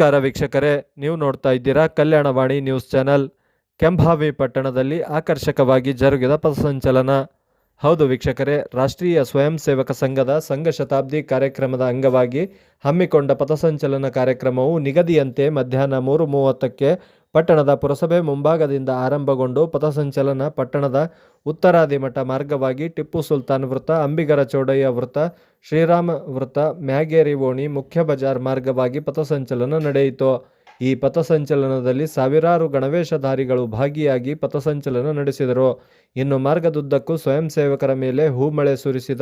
ನಮಸ್ಕಾರ ವೀಕ್ಷಕರೇ ನೀವು ನೋಡ್ತಾ ಇದ್ದೀರಾ ಕಲ್ಯಾಣವಾಣಿ ನ್ಯೂಸ್ ಚಾನೆಲ್. ಕೆಂಭಾವಿ ಪಟ್ಟಣದಲ್ಲಿ ಆಕರ್ಷಕವಾಗಿ ಜರುಗಿದ ಪಥಸಂಚಲನ. ಹೌದು ವೀಕ್ಷಕರೇ, ರಾಷ್ಟ್ರೀಯ ಸ್ವಯಂ ಸೇವಕ ಸಂಘದ ಸಂಘ ಶತಾಬ್ದಿ ಕಾರ್ಯಕ್ರಮದ ಅಂಗವಾಗಿ ಹಮ್ಮಿಕೊಂಡ ಪಥಸಂಚಲನ ಕಾರ್ಯಕ್ರಮವು ನಿಗದಿಯಂತೆ ಮಧ್ಯಾಹ್ನ ಮೂರು ಮೂವತ್ತಕ್ಕೆ ಪಟ್ಟಣದ ಪುರಸಭೆ ಮುಂಭಾಗದಿಂದ ಆರಂಭಗೊಂಡು ಪಥಸಂಚಲನ ಪಟ್ಟಣದ ಉತ್ತರಾದಿಮಠ ಮಾರ್ಗವಾಗಿ ಟಿಪ್ಪು ಸುಲ್ತಾನ್ ವೃತ್ತ, ಅಂಬಿಗರ ಚೌಡಯ್ಯ ವೃತ್ತ, ಶ್ರೀರಾಮ ವೃತ್ತ, ಮ್ಯಾಗೇರಿ ಓಣಿ ಮುಖ್ಯ ಬಜಾರ್ ಮಾರ್ಗವಾಗಿ ಪಥಸಂಚಲನ ನಡೆಯಿತು. ಈ ಪಥಸಂಚಲನದಲ್ಲಿ ಸಾವಿರಾರು ಗಣವೇಶಧಾರಿಗಳು ಭಾಗಿಯಾಗಿ ಪಥಸಂಚಲನ ನಡೆಸಿದರು. ಇನ್ನು ಮಾರ್ಗದುದ್ದಕ್ಕೂ ಸ್ವಯಂ ಸೇವಕರ ಮೇಲೆ ಹೂಮಳೆ ಸುರಿಸಿದ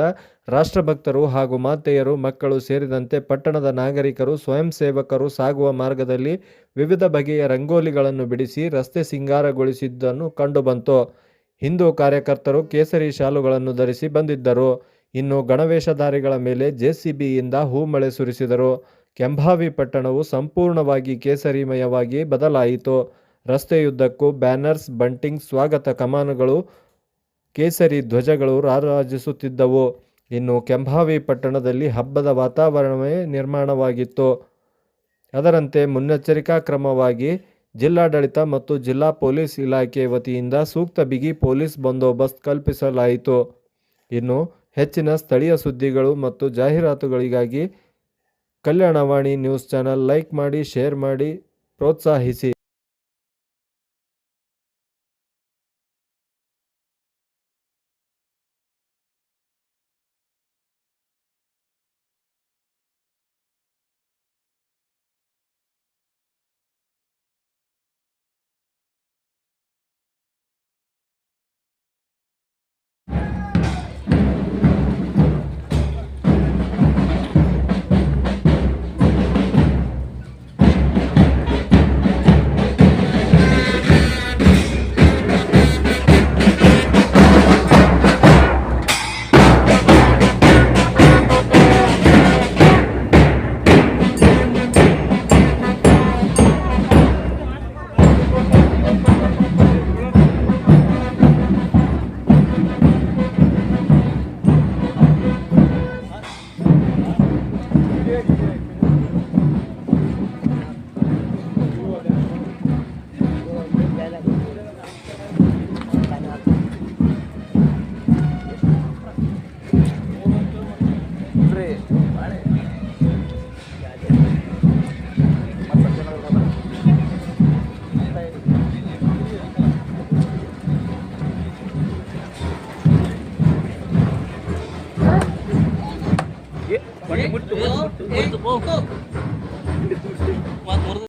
ರಾಷ್ಟ್ರಭಕ್ತರು ಹಾಗೂ ಮಾತೆಯರು, ಮಕ್ಕಳು ಸೇರಿದಂತೆ ಪಟ್ಟಣದ ನಾಗರಿಕರು, ಸ್ವಯಂ ಸೇವಕರು ಸಾಗುವ ಮಾರ್ಗದಲ್ಲಿ ವಿವಿಧ ಬಗೆಯ ರಂಗೋಲಿಗಳನ್ನು ಬಿಡಿಸಿ ರಸ್ತೆ ಸಿಂಗಾರಗೊಳಿಸಿದ್ದನ್ನು ಕಂಡುಬಂತು. ಹಿಂದೂ ಕಾರ್ಯಕರ್ತರು ಕೇಸರಿ ಶಾಲುಗಳನ್ನು ಧರಿಸಿ ಬಂದಿದ್ದರು. ಇನ್ನು ಗಣವೇಶಧಾರಿಗಳ ಮೇಲೆ ಜೆಸಿಬಿಯಿಂದ ಹೂಮಳೆ ಸುರಿಸಿದರು. ಕೆಂಭಾವಿ ಪಟ್ಟಣವು ಸಂಪೂರ್ಣವಾಗಿ ಕೇಸರಿಮಯವಾಗಿ ಬದಲಾಯಿತು. ರಸ್ತೆಯುದ್ದಕ್ಕೂ ಬ್ಯಾನರ್ಸ್, ಬಂಟಿಂಗ್, ಸ್ವಾಗತ ಕಮಾನುಗಳು, ಕೇಸರಿ ಧ್ವಜಗಳು ರಾರಾಜಿಸುತ್ತಿದ್ದವು. ಇನ್ನು ಕೆಂಭಾವಿ ಪಟ್ಟಣದಲ್ಲಿ ಹಬ್ಬದ ವಾತಾವರಣವೇ ನಿರ್ಮಾಣವಾಗಿತ್ತು. ಅದರಂತೆ ಮುನ್ನೆಚ್ಚರಿಕಾ ಕ್ರಮವಾಗಿ ಜಿಲ್ಲಾಡಳಿತ ಮತ್ತು ಜಿಲ್ಲಾ ಪೊಲೀಸ್ ಇಲಾಖೆ ವತಿಯಿಂದ ಸೂಕ್ತ ಬಿಗಿ ಪೊಲೀಸ್ ಬಂದೋಬಸ್ತ್ ಕಲ್ಪಿಸಲಾಯಿತು. ಇನ್ನು ಹೆಚ್ಚಿನ ಸ್ಥಳೀಯ ಸುದ್ದಿಗಳು ಮತ್ತು ಜಾಹೀರಾತುಗಳಿಗಾಗಿ ಕಲ್ಯಾಣವಾಣಿ ನ್ಯೂಸ್ ಚಾನಲ್ ಲೈಕ್ ಮಾಡಿ ಶೇರ್ ಮಾಡಿ ಪ್ರೋತ್ಸಾಹಿಸಿ. Yeah. ಮುಟ್ಟು ಮುಟ್ಟು ಮುಟ್ಟು